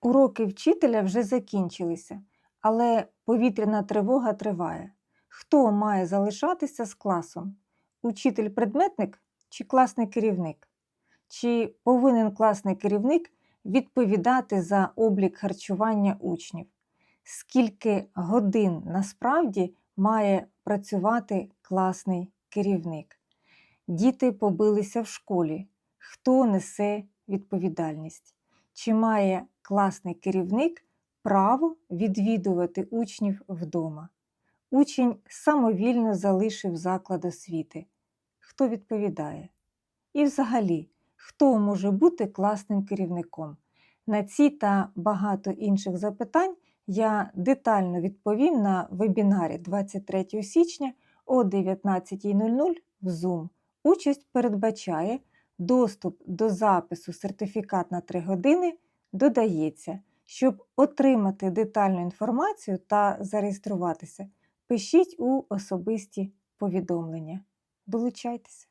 Уроки вчителя вже закінчилися, але повітряна тривога триває. Хто має залишатися з класом? Учитель-предметник чи класний керівник? Чи повинен класний керівник відповідати за облік харчування учнів? Скільки годин насправді має працювати класний керівник? Діти побилися в школі. Хто несе відповідальність? Чи має класний керівник право відвідувати учнів вдома? Учень самовільно залишив заклад освіти. Хто відповідає? І взагалі, хто може бути класним керівником? На ці та багато інших запитань я детально відповім на вебінарі 23 січня о 19.00 в Zoom. Участь передбачає доступ до запису сертифікат на 3 години додається. Щоб отримати детальну інформацію та зареєструватися, пишіть у особисті повідомлення. Долучайтеся!